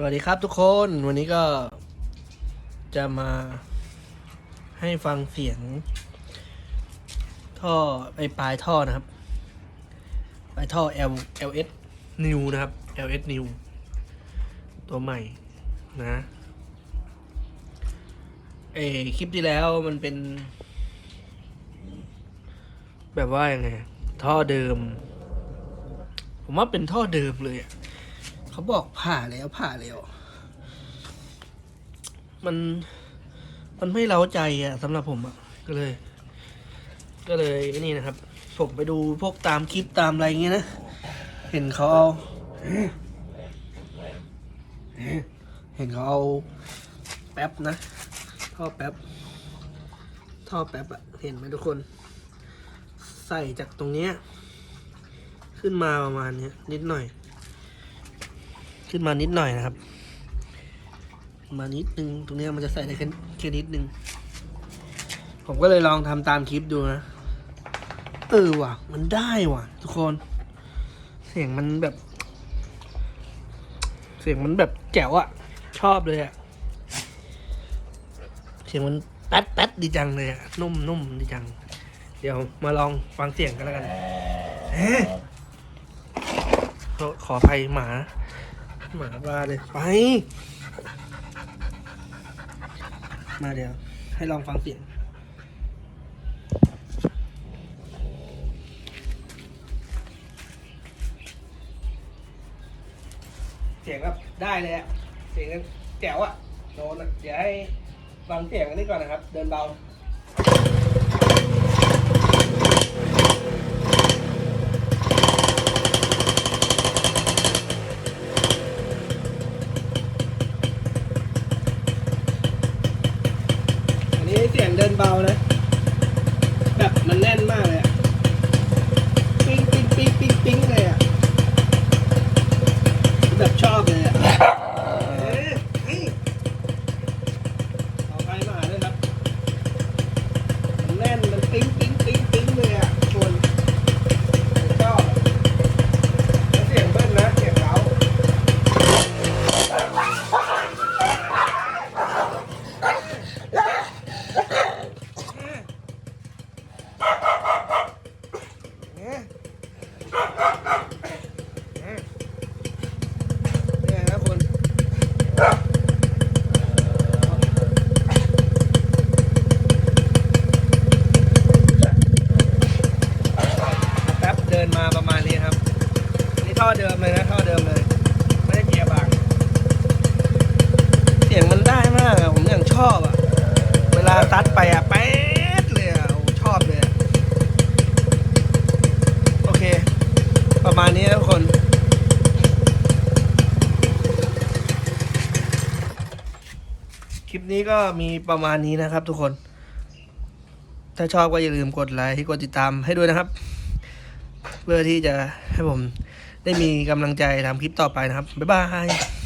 สวัสดีครับทุกคนวันนี้ก็จะมาให้ฟังเสียง ท่อไปปลายท่อนะครับ ปลายท่อ L LS New นะครับ LS New ตัวใหม่นะเออคลิปที่แล้วมันเป็น แบบว่ายังไง ท่อเดิม ผมว่าเป็นท่อเดิมเลยอะ เขาบอกผ่าแล้วผ่าแล้ว มันมันไม่เล้าใจอะสำหรับผมอะก็เลย ก็เลยนี่นะครับ ผมไปดูพวกตามคลิปตามอะไรเงี้ยนะ เห็นเขาเอาเห็นเขาเอาแป๊บนะ ท่อแป๊บ ท่อแป๊บอะเห็นไหมทุกคน ใส่จากตรงเนี้ย ขึ้นมาประมาณเนี้ยนิดหน่อย ขึ้นมานิดหน่อยนะครับ มานิดนึงตรงนี้มันจะใส่ได้แค่แค่นิดนึง ผมก็เลยลองทำตามคลิปดูนะเออว่ะ มันได้ว่ะ ทุกคน เสียงมันแบบ เสียงมันแบบแจ๋วอะชอบเลยอะเสียงมันแป๊ดแป๊ดดีจังเลยอะนุ่มนุ่มดีจัง เดี๋ยวมาลองฟังเสียงกันแล้วกันเอ๊ะขอขออภัยหมา หมาบ้าเลยไป มาเดี๋ยว ให้ลองฟังเสียงเสียงแบบได้เลยอะเสียงแจ๋วอะโดนอะเดี๋ยวให้ฟังเสียงอันนี้ก่อนนะครับ เดินเบา เสียงเดินเบานะแบบมันแน่นมากเลยอะปิ๊งปิ๊งปิ๊งปิ๊งปิ๊งเลยอะแบบชอบเลยอะเอ๊ะนี่เอาไปมาด้วยครับ มันแน่น มันปิ๊งปิ๊งปิ๊งปิ๊งเลยอะชวนผมชอบอะแล้วเสียงเบิ้ลนะ เสียงเรา เนี่ยเนี่ยนะคุณแป๊บเดินมาประมาณนี้ครับ นี่ ท่อเดิมเลยนะท่อเดิมเลย ไม่ได้เกียร์บางเสียงมันได้มากอะผมอย่างชอบอะเวลาตัดไปอะแป๊ดเลยอะโอ้ชอบเลยโอเค ประมาณนี้นะทุกคนคลิปนี้ก็มีประมาณนี้นะครับทุกคน ถ้าชอบก็อย่าลืมกดไลค์กดติดตามให้ด้วยนะครับ เพื่อที่จะให้ผม ได้มีกำลังใจทำคลิปต่อไปนะครับ บ๊ายบาย